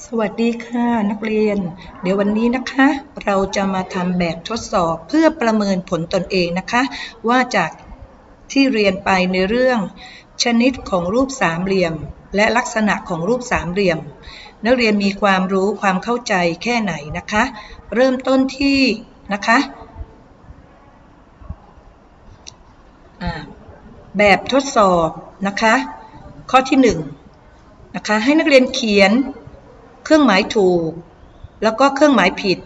สวัสดีค่ะนักเรียน เดี๋ยววันนี้นะคะ เราจะมาทำแบบทดสอบเพื่อประเมินผลตนเองนะคะ ว่าจากที่เรียนไปในเรื่อง ชนิดของรูปสามเหลี่ยม และลักษณะของรูปสามเหลี่ยม นักเรียนมีความรู้ความเข้าใจแค่ไหนนะคะ เริ่มต้นที่นะคะแบบทดสอบนะคะ ข้อที่หนึ่งนะคะให้นักเรียนเขียน เครื่องหมายถูก แล้วก็เครื่องหมายผิด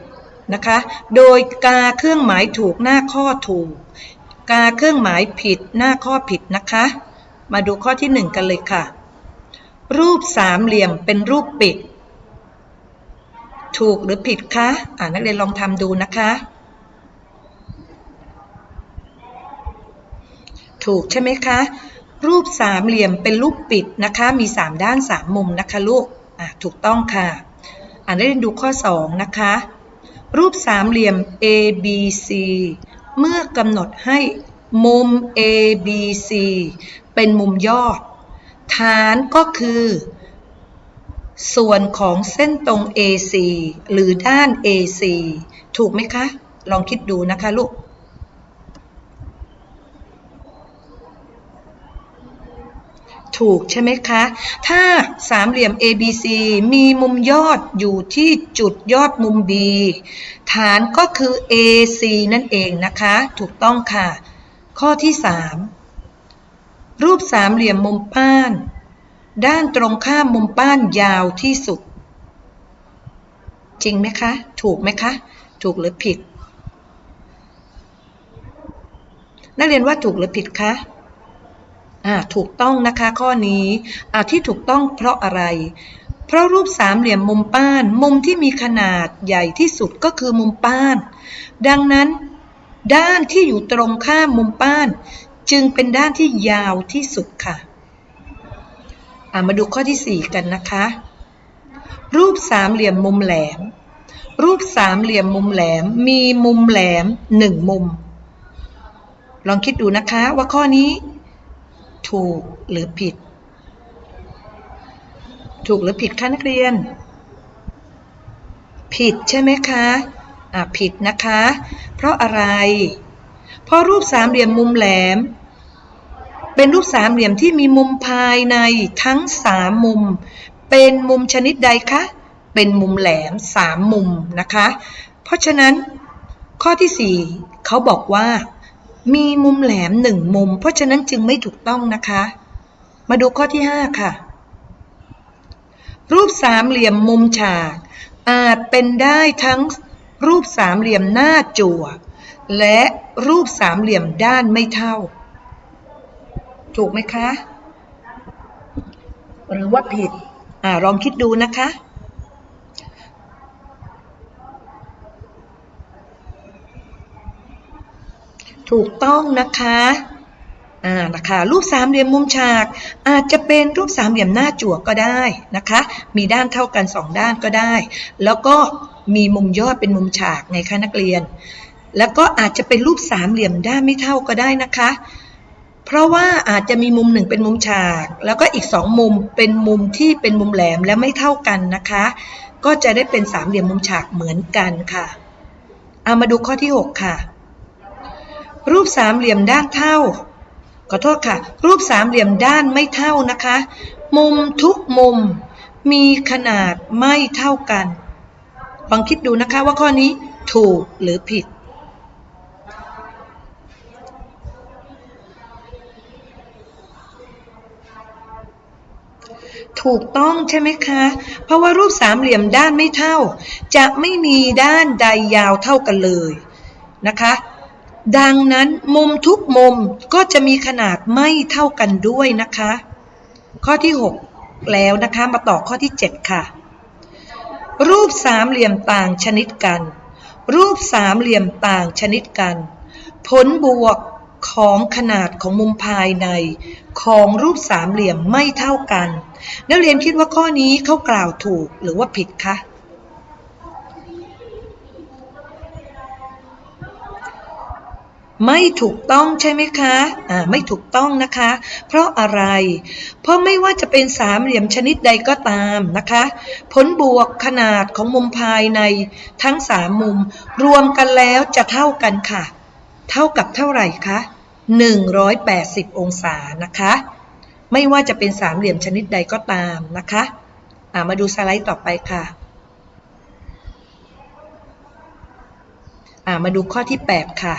นะคะ โดยกาเครื่องหมายถูกหน้าข้อถูก กาเครื่องหมายผิดหน้าข้อผิดนะคะ มาดูข้อที่หนึ่งกันเลยค่ะ รูปสามเหลี่ยมเป็นรูปปิด ถูกหรือผิดคะอ่านักเรียนลองทำดูนะคะ ถูกใช่ไหมคะ รูปสามเหลี่ยมเป็นรูปปิดนะคะ มีสามด้านสามมุมนะคะลูก อะถูกต้องค่ะ อ่านได้เรียนดูข้อ 2 นะคะ รูปสามเหลี่ยม ABC เมื่อกำหนดให้มุม ABC เป็นมุมยอด ฐานก็คือ ส่วนของเส้นตรง AC หรือด้าน AC ถูกไหมคะ ลองคิดดูนะคะลูก ถูกใช่ไหมคะ ถ้าสามเหลี่ยม ABC มีมุมยอดอยู่ที่จุดยอดมุม B ฐานก็คือ AC นั่นเองนะคะ ถูกต้องค่ะ ข้อที่ 3 รูปสามเหลี่ยมมุมป้าน ด้านตรงข้ามมุมป้านยาวที่สุด จริงไหมคะ ถูกไหมคะ ถูกหรือผิด นักเรียนว่าถูกหรือผิดคะ อ่าถูกต้องนะคะข้อนี้อ่าที่ถูกต้องเพราะอะไร เพราะรูปสามเหลี่ยมมุมป้าน มุมที่มีขนาดใหญ่ที่สุดก็คือมุมป้าน ดังนั้น ด้านที่อยู่ตรงข้ามมุมป้าน จึงเป็นด้านที่ยาวที่สุดค่ะามาดูข้อที่ 4 กันนะคะ รูปสามเหลี่ยมมุมแหลม รูปสามเหลี่ยมมุมแหลมมีมุมแหลมหนึ่งมุม ลองคิดดูนะคะว่าข้อนี้ ถูกหรือผิด ถูกหรือผิดคะนักเรียน ผิดใช่ไหมคะอ่าผิดนะคะ เพราะอะไร เพราะรูปสามเหลี่ยมมุมแหลม เป็นรูปสามเหลี่ยมที่มีมุมภายในทั้งสามมุม เป็นมุมชนิดใดคะ เป็นมุมแหลมสามมุมนะคะ เพราะฉะนั้นข้อที่สี่เขาบอกว่า มีมุมแหลมหนึ่งมุม เพราะฉะนั้นจึงไม่ถูกต้องนะคะ มาดูข้อที่ 5 ค่ะ รูปสามเหลี่ยมมุมฉาก อาจเป็นได้ทั้งรูปสามเหลี่ยมหน้าจั่ว และรูปสามเหลี่ยมด้านไม่เท่า ถูกไหมคะ หรือว่าผิด อ่าลองคิดดูนะคะ ถูกต้องนะคะอ่านะคะรูปสามเหลี่ยมมุมฉาก อาจจะเป็นรูปสามเหลี่ยมหน้าจั่วก็ได้นะคะ มีด้านเท่ากันสองด้านก็ได้ แล้วก็มีมุมยอดเป็นมุมฉากไงคะนักเรียน แล้วก็อาจจะเป็นรูปสามเหลี่ยมด้านไม่เท่าก็ได้นะคะ เพราะว่าอาจจะมีมุมหนึ่งเป็นมุมฉาก แล้วก็อีกสองมุมเป็นมุมที่เป็นมุมแหลมและไม่เท่ากันนะคะ ก็จะได้เป็นสามเหลี่ยมมุมฉากเหมือนกันค่ะเอามาดูข้อที่ 6 ค่ะ รูปสามเหลี่ยมด้านเท่า ขอโทษค่ะ รูปสามเหลี่ยมด้านไม่เท่านะคะ มุมทุกมุมมีขนาดไม่เท่ากันลองคิดดูนะคะว่าข้อนี้ถูกหรือผิด ถูกต้องใช่ไหมคะ เพราะว่ารูปสามเหลี่ยมด้านไม่เท่า จะไม่มีด้านใดยาวเท่ากันเลยนะคะ ดังนั้นมุมทุกมุมก็จะมีขนาดไม่เท่ากันด้วยนะคะ ข้อที่ 6 แล้วนะคะมาต่อข้อที่ 7 ค่ะ รูปสามเหลี่ยมต่างชนิดกัน รูปสามเหลี่ยมต่างชนิดกัน ผลบวกของขนาดของมุมภายในของรูปสามเหลี่ยมไม่เท่ากัน นักเรียนคิดว่าข้อนี้เขากล่าวถูกหรือว่าผิดคะ ไม่ถูกต้องใช่ไหมคะ อ่า ไม่ถูกต้องนะคะ เพราะอะไร เพราะไม่ว่าจะเป็นสามเหลี่ยมชนิดใดก็ตามนะคะ ผลบวกขนาดของมุมภายในทั้งสามมุม รวมกันแล้วจะเท่ากันค่ะ เท่ากับเท่าไหร่คะ180 องศานะคะ ไม่ว่าจะเป็นสามเหลี่ยมชนิดใดก็ตามนะคะ อ่า มาดูสไลด์ต่อไปค่ะอ่ามาดูข้อที่ 8 ค่ะ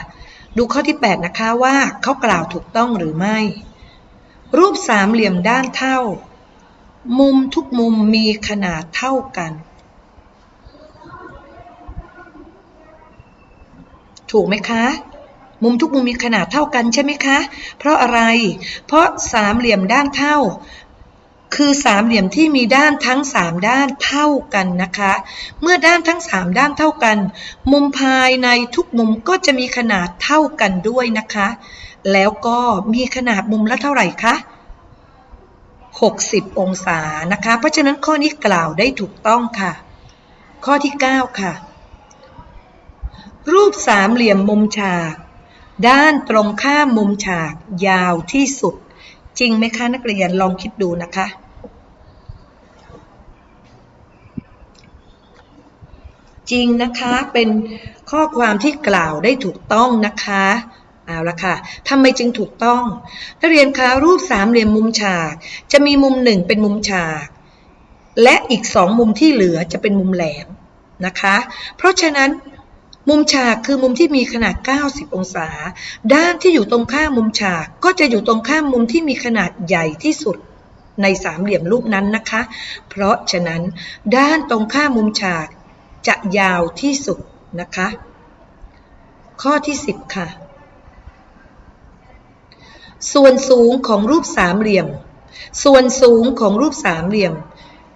ดูข้อที่ 8 นะคะว่าเขากล่าวถูกต้องหรือไม่ รูปสามเหลี่ยมด้านเท่า มุมทุกมุมมีขนาดเท่ากัน ถูกไหมคะ มุมทุกมุมมีขนาดเท่ากันใช่ไหมคะ เพราะอะไร เพราะสามเหลี่ยมด้านเท่า คือสามเหลี่ยมที่มีด้านทั้งสามด้านเท่ากันนะคะ เมื่อด้านทั้งสามด้านเท่ากัน มุมภายในทุกมุมก็จะมีขนาดเท่ากันด้วยนะคะ แล้วก็มีขนาดมุมละเท่าไหร่คะ60 องศานะคะ เพราะฉะนั้นข้อนี้กล่าวได้ถูกต้องค่ะ ข้อที่ 9 ค่ะ รูปสามเหลี่ยมมุมฉาก ด้านตรงข้ามมุมฉากยาวที่สุด จริงไหมคะนักเรียนลองคิดดูนะคะ จริงนะคะเป็นข้อความที่กล่าวได้ถูกต้องนะคะเอาละค่ะทำไมจึงถูกต้อง นักเรียนคะรูปสามเหลี่ยมมุมฉาก จะมีมุมหนึ่งเป็นมุมฉาก และอีกสองมุมที่เหลือจะเป็นมุมแหลมนะคะ เพราะฉะนั้น มุมฉากคือมุมที่มีขนาด 90 องศา ด้านที่อยู่ตรงข้ามมุมฉากก็จะอยู่ตรงข้ามมุมที่มีขนาดใหญ่ที่สุดในสามเหลี่ยมรูปนั้นนะคะ เพราะฉะนั้น ด้านตรงข้ามมุมฉากจะยาวที่สุดนะคะ ข้อที่ 10 ค่ะ ส่วนสูงของรูปสามเหลี่ยม ส่วนสูงของรูปสามเหลี่ยม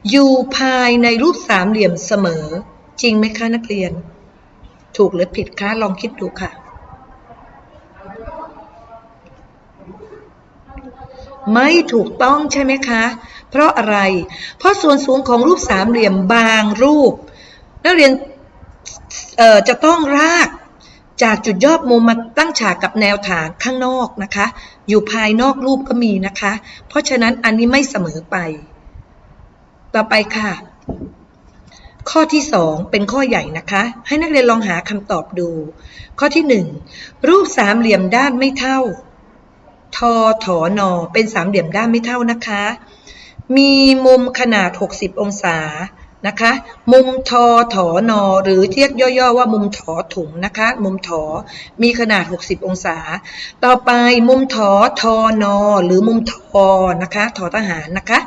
อยู่ภายในรูปสามเหลี่ยมเสมอ จริงไหมคะนักเรียน ถูกหรือผิดคะลองคิดดูค่ะ ไม่ถูกต้องใช่ไหมคะ เพราะอะไร เพราะส่วนสูงของรูปสามเหลี่ยมบางรูป นักเรียนจะต้องรากจากจุดยอดมุมมาตั้งฉากกับแนวฐานข้างนอกนะคะ อยู่ภายนอกรูปก็มีนะคะ เพราะฉะนั้นอันนี้ไม่เสมอไป ต่อไปค่ะ ข้อที่ 2 เป็นข้อใหญ่นะคะ ให้นักเรียนลองหาคำตอบดู ข้อที่ 1 รูปสามเหลี่ยมด้านไม่เท่า ทอถอนอเป็นสามเหลี่ยมด้านไม่เท่านะคะ มีมุมขนาด 60 องศานะคะ มุมทอถอนอหรือเรียกย่อๆว่ามุมถอถุงนะคะ มุมถอมีขนาด 60 องศา ต่อไปมุมถอทอนอหรือมุมทอนะคะ ถอทหารนะคะ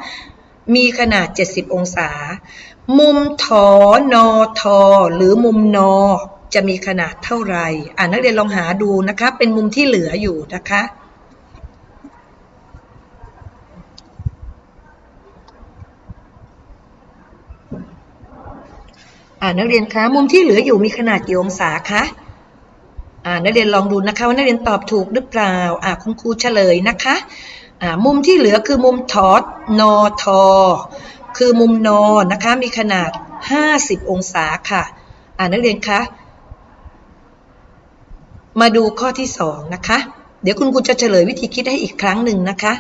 มีขนาด 70 องศา มุมถอนอทอหรือมุมนอจะมีขนาดเท่าไหร่อ่านักเรียนลองหาดูนะคะ เป็นมุมที่เหลืออยู่นะคะอ่านักเรียนคะมุมที่เหลืออยู่มีขนาดกี่องศาคะอ่านักเรียนลองดูนะคะว่านักเรียนตอบถูกหรือเปล่าอ่าคุณครูเฉลยนะคะอ่ามุมที่เหลือคือมุมทอดนอทอ คือมุมนอนนะคะ มีขนาด 50 องศาค่ะ อ่านักเรียนคะ มาดูข้อที่ 2 นะคะ เดี๋ยวคุณครูจะเฉลยวิธีคิดให้อีกครั้งหนึ่งนะคะ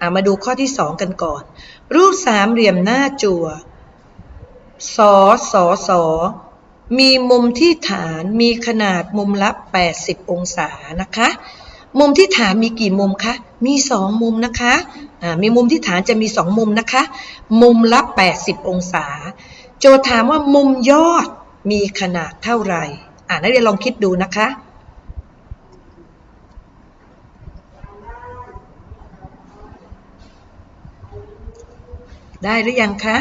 อ่ามาดูข้อที่ 2 กันก่อน รูปสามเหลี่ยมหน้าจั่วสอสอสอมีมุมที่ฐานมีขนาดมุมละ 80 องศานะคะ มุมที่ฐานมีกี่มุมคะ มี2มุมนะคะมีมุมที่ฐานจะมี2มุมนะคะ มุมละ 80 องศา โจทย์ถามว่ามุมยอดมีขนาดเท่าไหร่ อ่านักเรียนลองคิดดูนะคะได้หรือยังคะ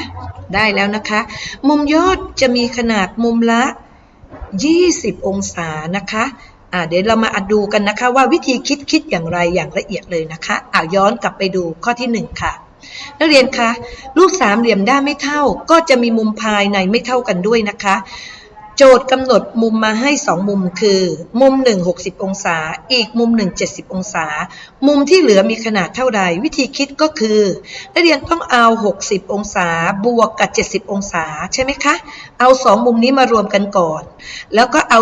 ได้แล้วนะคะ มุมยอดจะมีขนาดมุมละ 20 องศานะคะ อ่าเดี๋ยวเรามาดูกันนะคะว่าวิธีคิดคิดอย่างไรอย่างละเอียดเลยนะคะอ่าย้อนกลับไปดูข้อที่ 1 ค่ะนักเรียนคะรูปสามเหลี่ยมด้านไม่เท่า ก็จะมีมุมภายในไม่เท่ากันด้วยนะคะ โจทย์กำหนดมุมมาให้ 2 มุมคือ มุม 1 60 องศา อีกมุม 1 70 องศา มุมที่เหลือมีขนาดเท่าใด วิธีคิดก็คือนักเรียนต้องเอา 60 องศา บวกกับ 70 องศา ใช่ไหมคะ เอา 2 มุมนี้มารวมกันก่อน แล้วก็เอา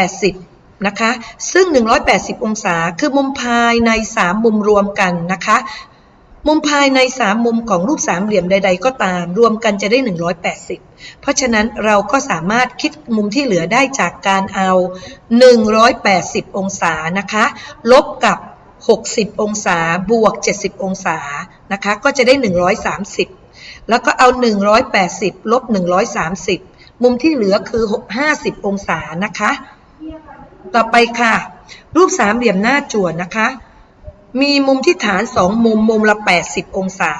180 นะคะ ซึ่ง 180 องศา คือมุมภายใน 3 มุมรวมกันนะคะ มุมภายใน 3 มุมของรูปสามเหลี่ยมใด ๆ ก็ตาม รวมกันจะได้ 180 เพราะฉะนั้นเราก็สามารถคิดมุมที่เหลือได้จากการเอา 180 องศานะคะ ลบกับ 60 องศา บวก 70 องศา นะคะ ก็จะได้ 130 แล้วก็เอา 180 ลบ 130 มุมที่เหลือคือ 50 องศานะคะ ต่อไปค่ะ รูปสามเหลี่ยมหน้าจั่วนะคะ มีมุมที่ฐาน2มุมมุมละ 80 องศา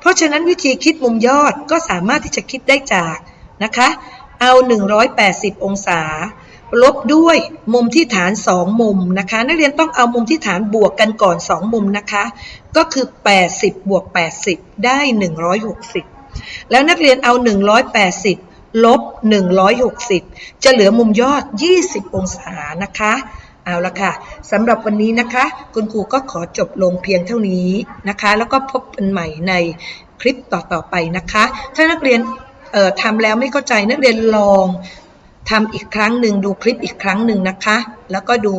เพราะฉะนั้นวิธีคิดมุมยอดก็สามารถที่จะคิดได้จากนะคะ เอา 180 องศา ลบด้วยมุมที่ฐาน2มุมนะคะ นักเรียนต้องเอามุมที่ฐานบวกกันก่อน2มุมนะคะ ก็คือ 80 บวก 80 ได้ 160 แล้วนักเรียนเอา 180 ลบ 160 จะเหลือมุมยอด 20 องศานะคะ เอาละค่ะสำหรับวันนี้นะคะ คุณครูก็ขอจบลงเพียงเท่านี้นะคะ แล้วก็พบกันใหม่ในคลิปต่อๆไปนะคะ ถ้านักเรียนทำแล้วไม่เข้าใจนักเรียนลองทำอีกครั้งหนึ่งดูคลิปอีกครั้งหนึ่งนะคะ แล้วก็ดู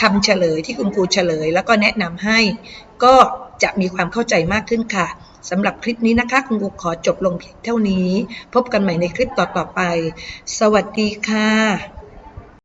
คำเฉลยที่คุณครูเฉลย แล้วก็แนะนำให้ก็ จะมีความเข้าใจมากขึ้นค่ะสำหรับคลิปนี้นะคะ คุณครูขอจบลงเพียงเท่านี้ พบกันใหม่ในคลิปต่อๆไป สวัสดีค่ะ